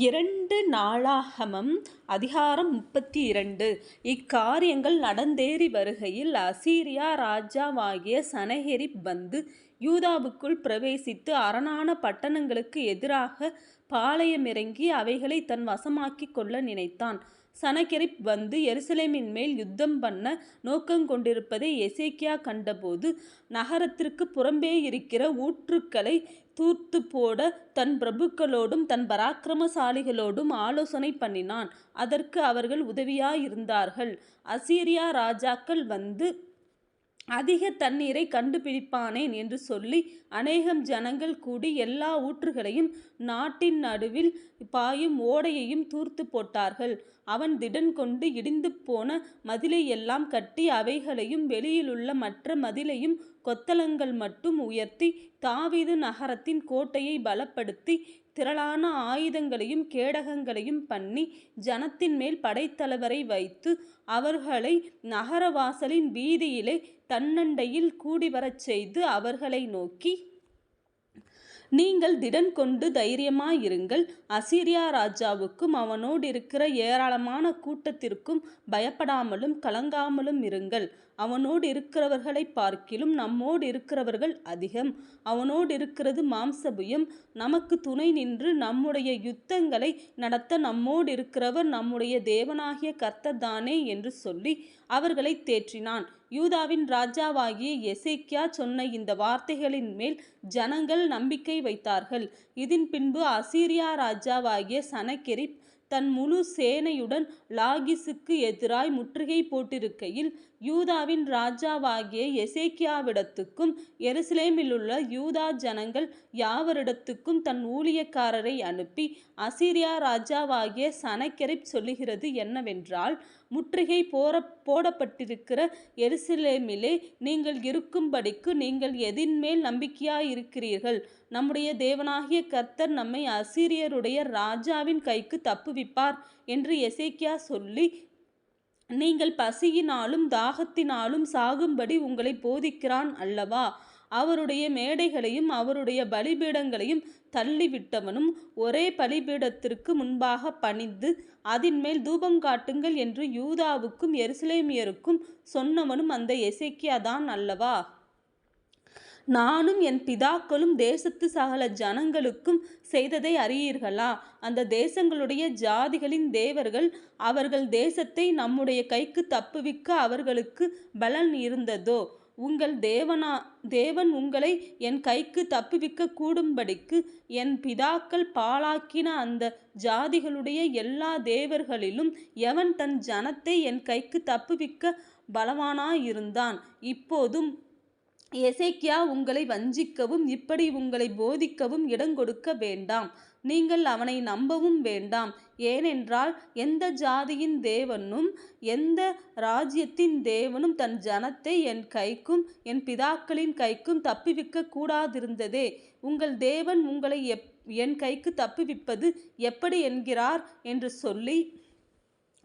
இரண்டு நாளாகமம் அதிகாரம் முப்பத்தி இரண்டு இக்காரியங்கள் நடந்தேறி வருகையில் அசீரியா ராஜாவாகிய சனகெரிப் வந்து யூதாவுக்குள் பிரவேசித்து அரணான பட்டணங்களுக்கு எதிராக பாளையமிறங்கி அவைகளை தன் வசமாக்கி கொள்ள நினைத்தான். சனகெரிப் வந்து எருசலேமின் மேல் யுத்தம் பண்ண நோக்கங்கொண்டிருப்பதை எசேக்கியா கண்டபோது நகரத்திற்கு புறம்பே இருக்கிற ஊற்றுக்களை தூர்த்து தூர்த்துப்போட தன் பிரபுக்களோடும் தன் பராக்கிரமசாலிகளோடும் ஆலோசனை பண்ணினான். அதற்கு அவர்கள் உதவியாயிருந்தார்கள். அசீரியா ராஜாக்கள் வந்து அதிக தண்ணீரை கண்டுபிடிப்பானேன் என்று சொல்லி அநேகம் ஜனங்கள் கூடி எல்லா ஊற்றுகளையும் நாட்டின் நடுவில் பாயும் ஓடையையும் தூர்த்துப் போட்டார்கள். அவன் திடன் கொண்டு இடிந்து போன மதிலையெல்லாம் கட்டி அவைகளையும் வெளியிலுள்ள மற்ற மதிலையும் கொத்தளங்கள் மட்டும் உயர்த்தி தாவீது நகரத்தின் கோட்டையை பலப்படுத்தி திரளான ஆயுதங்களையும் கேடகங்களையும் பண்ணி ஜனத்தின் மேல் படைத்தலைவரை வைத்து அவர்களை நகரவாசலின் வீதியிலே தன்னண்டையில் கூடிவரச் செய்து அவர்களை நோக்கி நீங்கள் திடன் கொண்டு தைரியமாயிருங்கள். அசீரியா ராஜாவுக்கும் அவனோடிருக்கிற ஏராளமான கூட்டத்திற்கும் பயப்படாமலும் கலங்காமலும் இருங்கள் அவனோடு இருக்கிறவர்களை பார்க்கிலும் நம்மோடு இருக்கிறவர்கள் அதிகம். அவனோடு இருக்கிறது மாம்சபுயம். துணை நின்று நம்முடைய யுத்தங்களை நடத்த நம்மோடு இருக்கிறவர் நம்முடைய தேவனாகிய கர்த்தர்தானே என்று சொல்லி அவர்களை தேற்றினான். யூதாவின் ராஜாவாகிய எசேக்கியா சொன்ன இந்த வார்த்தைகளின் மேல் ஜனங்கள் நம்பிக்கை வைத்தார்கள். இதன் பின்பு அசீரியா ராஜாவாகிய சனக்கெரிப் தன் முழு சேனையுடன் லாகிஸுக்கு எதிராய் முற்றுகை போட்டிருக்கையில் யூதாவின் ராஜாவாகிய எசேக்கியாவிடத்துக்கும் எருசலேமிலுள்ள யூதா ஜனங்கள் யாவரிடத்துக்கும் தன் ஊழியக்காரரை அனுப்பி அசீரியா ராஜாவாகிய சனக்கெரிப் சொல்லுகிறது என்னவென்றால் முற்றுகை போடப்பட்டிருக்கிற எருசலேமிலே நீங்கள் இருக்கும்படிக்கு நீங்கள் எதின்மேல் நம்பிக்கையாயிருக்கிறீர்கள்? நம்முடைய தேவனாகிய கர்த்தர் நம்மை அசீரியருடைய ராஜாவின் கைக்குத் தப்புவிப்பார் என்று எசேக்கியா சொல்லி நீங்கள் பசியினாலும் தாகத்தினாலும் சாகும்படி உங்களைப் போதிக்கிறான் அல்லவா? அவருடைய மேடைகளையும் அவருடைய பலிபீடங்களையும் தள்ளிவிட்டவனும் ஒரே பலிபீடத்திற்கு முன்பாக பணிந்து அதின்மேல் தூபங்காட்டுங்கள் என்று யூதாவுக்கும் எருசலேமியருக்கும் சொன்னவனும் அந்த எசேக்கியாதான் அல்லவா? நானும் என் பிதாக்களும் தேசத்து சகல ஜனங்களுக்கும் செய்ததை அறியீர்களா? அந்த தேசங்களுடைய ஜாதிகளின் தேவர்கள் அவர்கள் தேசத்தை நம்முடைய கைக்குத் தப்புவிக்க அவர்களுக்கு பலன் இருந்ததோ? உங்கள் தேவனா தேவன் உங்களை என் கைக்கு தப்புவிக்கக் கூடும்படிக்கு என் பிதாக்கள் பாழாக்கின அந்த ஜாதிகளுடைய எல்லா தேவர்களிலும் எவன் தன் ஜனத்தை என் கைக்கு தப்புவிக்க பலவானாயிருந்தான்? இப்போதும் எசேக்கியா உங்களை வஞ்சிக்கவும் இப்படி உங்களை போதிக்கவும் இடங்கொடுக்க வேண்டாம். நீங்கள் அவனை நம்பவும் வேண்டாம். ஏனென்றால் எந்த ஜாதியின் தேவனும் எந்த ராஜ்யத்தின் தேவனும் தன் ஜனத்தை என் கைக்கும் என் பிதாக்களின் கைக்கும் தப்பிவிக்க கூடாதிருந்ததே. உங்கள் தேவன் உங்களை எப் என் கைக்குத் தப்புவிப்பது எப்படி என்கிறார்? என்று சொல்லி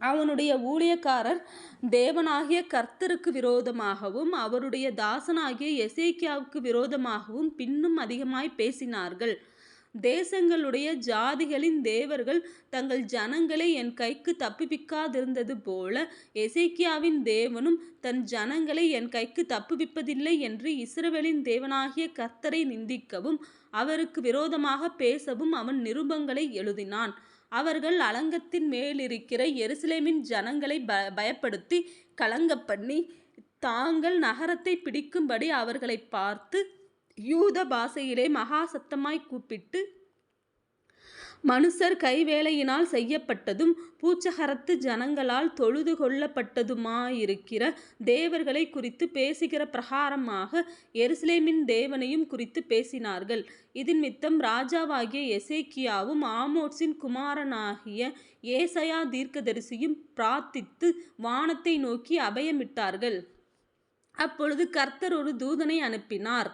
அவனுடைய ஊழியக்காரர் தேவனாகிய கர்த்தருக்கு விரோதமாகவும் அவருடைய தாசனாகிய எசேக்கியாவுக்கு விரோதமாகவும் பின்னும் அதிகமாய் பேசினார்கள். தேசங்களுடைய ஜாதிகளின் தேவர்கள் தங்கள் ஜனங்களை என் கைக்குத் தப்புவிக்காதிருந்ததுபோல எசேக்கியாவின் தேவனும் தன் ஜனங்களை என் கைக்கு தப்புவிப்பதில்லை என்று இஸ்ரவேலின் தேவனாகிய கர்த்தரை நிந்திக்கவும் அவருக்கு விரோதமாக பேசவும் அவன் நிருபங்களை எழுதினான். அவர்கள் அலங்கத்தின் மேலிருக்கிற எருசலேமின் ஜனங்களை பயப்படுத்தி கலங்க பண்ணி தாங்கள் நகரத்தை பிடிக்கும்படி அவர்களை பார்த்து யூத பாஷையிலே மகா சத்தமாய் கூப்பிட்டு மனுஷர் கைவேலையினால் செய்யப்பட்டதும் பூச்சகரத்து ஜனங்களால் தொழுது கொள்ளப்பட்டதுமாயிருக்கிற தேவர்களை குறித்து பேசுகிற பிரகாரமாக எருசலேமின் தேவனையும் குறித்து பேசினார்கள். இதினிமித்தம் ராஜாவாகிய எசேக்கியாவும் ஆமோட்ஸின் குமாரனாகிய ஏசையா தீர்க்கதரிசியும் பிரார்த்தித்து வானத்தை நோக்கி அபயமிட்டார்கள். அப்பொழுது கர்த்தர் ஒரு தூதனை அனுப்பினார்.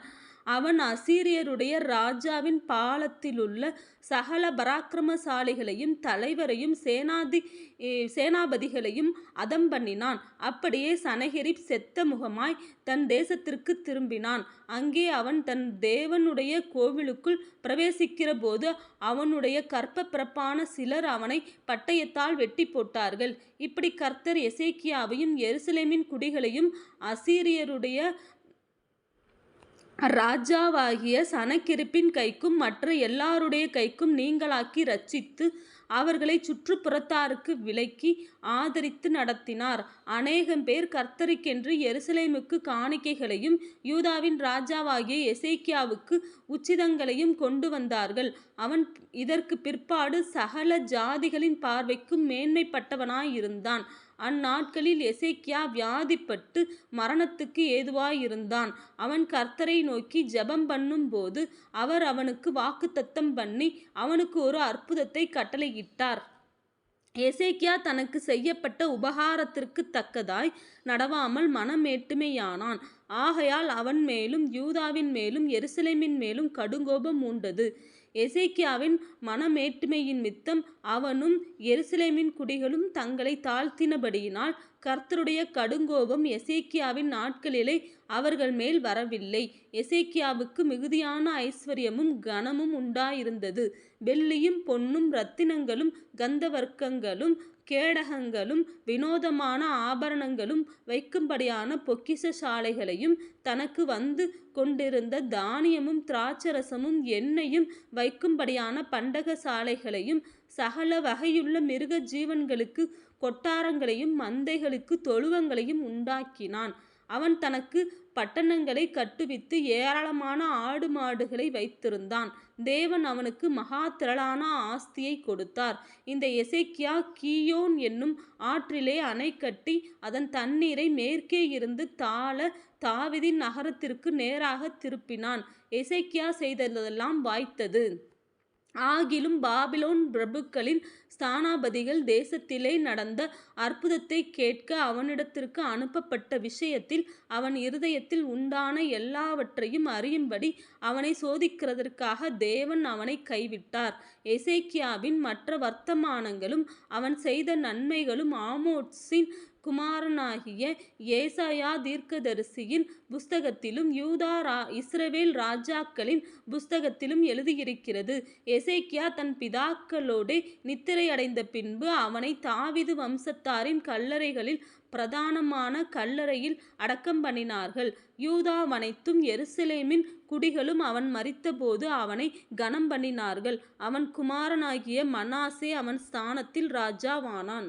அவன் அசீரியருடைய ராஜாவின் பாலத்திலுள்ள சகல பராக்கிரமசாலிகளையும் தலைவரையும் சேனாதி சேனாபதிகளையும் அதம் பண்ணினான் அப்படியே சனகிரிப் செத்த முகமாய் தன் தேசத்திற்கு திரும்பினான். அங்கே அவன் தன் தேவனுடைய கோவிலுக்குள் பிரவேசிக்கிற போது அவனுடைய கற்ப பிறப்பான சிலர் அவனை பட்டயத்தால் வெட்டி போட்டார்கள். இப்படி கர்த்தர் எசேக்கியாவையும் எருசலேமின் குடிகளையும் அசீரியருடைய ராஜாவாகிய சனகெரிப்பின் கைக்கும் மற்ற எல்லாருடைய கைக்கும் நீங்கலாக்கி இரட்சித்து அவர்களை சுற்றுப்புறத்தாருக்கு விலக்கி ஆதரித்து நடத்தினார். அநேகம் பேர் கர்த்தருக்கென்று எருசலேமுக்கு காணிக்கைகளையும் யூதாவின் ராஜாவாகிய எசேக்கியாவுக்கு உச்சிதங்களையும் கொண்டு வந்தார்கள். அவன் இதற்கு பிற்பாடு சகல ஜாதிகளின் பார்வைக்கும் மேன்மைப்பட்டவனாயிருந்தான். அந்நாட்களில் எசேக்கியா வியாதிப்பட்டு மரணத்துக்கு ஏதுவாயிருந்தான். அவன் கர்த்தரை நோக்கி ஜெபம் பண்ணும்போது அவர் அவனுக்கு வாக்குத்தத்தம் பண்ணி அவனுக்கு ஒரு அற்புதத்தை கட்டளையிட்டார். எசேக்கியா தனக்கு செய்யப்பட்ட உபகாரத்திற்கு தக்கதாய் நடவாமல் மனமேட்டுமையானான். ஆகையால் அவன் மேலும் யூதாவின் மேலும் எருசலேமின் மேலும் கடுங்கோபம் உண்டது எசேக்கியாவின் மனமேட்டுமையின் மித்தம் அவனும் எருசலேமின் குடிகளும் தங்களை தாழ்த்தினபடியினால் கர்த்தருடைய கடுங்கோபம் எசேக்கியாவின் நாட்களிலே அவர்கள் மேல் வரவில்லை. எசேக்கியாவுக்கு மிகுதியான ஐஸ்வர்யமும் கனமும் உண்டாயிருந்தது. வெள்ளியும் பொன்னும் இரத்தினங்களும் கந்தவர்க்கங்களும் கேடகங்களும் வினோதமான ஆபரணங்களும் வைக்கும்படியான பொக்கிஷ சாலைகளையும் தனக்கு வந்து கொண்டிருந்த தானியமும் திராட்சரசமும் எண்ணெயும் வைக்கும்படியான பண்டக சாலைகளையும் சகல வகையுள்ள மிருக ஜீவன்களுக்கு கொட்டாரங்களையும் மந்தைகளுக்கு தொழுவங்களையும் உண்டாக்கினான். அவன் தனக்கு பட்டணங்களை கட்டுவித்து ஏராளமான ஆடு மாடுகளை வைத்திருந்தான். தேவன் அவனுக்கு மகா திரளான ஆஸ்தியை கொடுத்தார். இந்த எசேக்கியா கீயோன் என்னும் ஆற்றிலே அணை கட்டி அதன் தண்ணீரை மேற்கே இருந்து தாழ தாவிதின் நகரத்திற்கு நேராக திருப்பினான். எசேக்கியா செய்ததெல்லாம் வாய்த்தது. ஆகிலும் பாபிலோன் பிரபுக்களின் ஸ்தானாபதிகள் தேசத்திலே நடந்த அற்புதத்தை கேட்க அவனிடத்திற்கு அனுப்பப்பட்ட விஷயத்தில் அவன் இருதயத்தில் உண்டான எல்லாவற்றையும் அறியும்படி அவனை சோதிக்கிறதற்காக தேவன் அவனை கைவிட்டார். எசேக்கியாவின் மற்ற வர்த்தமானங்களும் அவன் செய்த நன்மைகளும் ஆமோட்ஸின் குமாரனாகிய ஏசாயா தீர்க்கதரிசியின் புஸ்தகத்திலும் யூதா ரா இஸ்ரவேல் ராஜாக்களின் புஸ்தகத்திலும் எழுதியிருக்கிறது. எசேக்கியா தன் பிதாக்களோடு நித்திரையடைந்த பின்பு அவனை தாவிது வம்சத்தாரின் கல்லறைகளில் பிரதானமான கல்லறையில் அடக்கம் பண்ணினார்கள். யூதாவனைத்தும் எருசலேமின் குடிகளும் அவன் மறித்தபோது அவனை கனம் பண்ணினார்கள். அவன் குமாரனாகிய மனாசே அவன் ஸ்தானத்தில் ராஜாவானான்.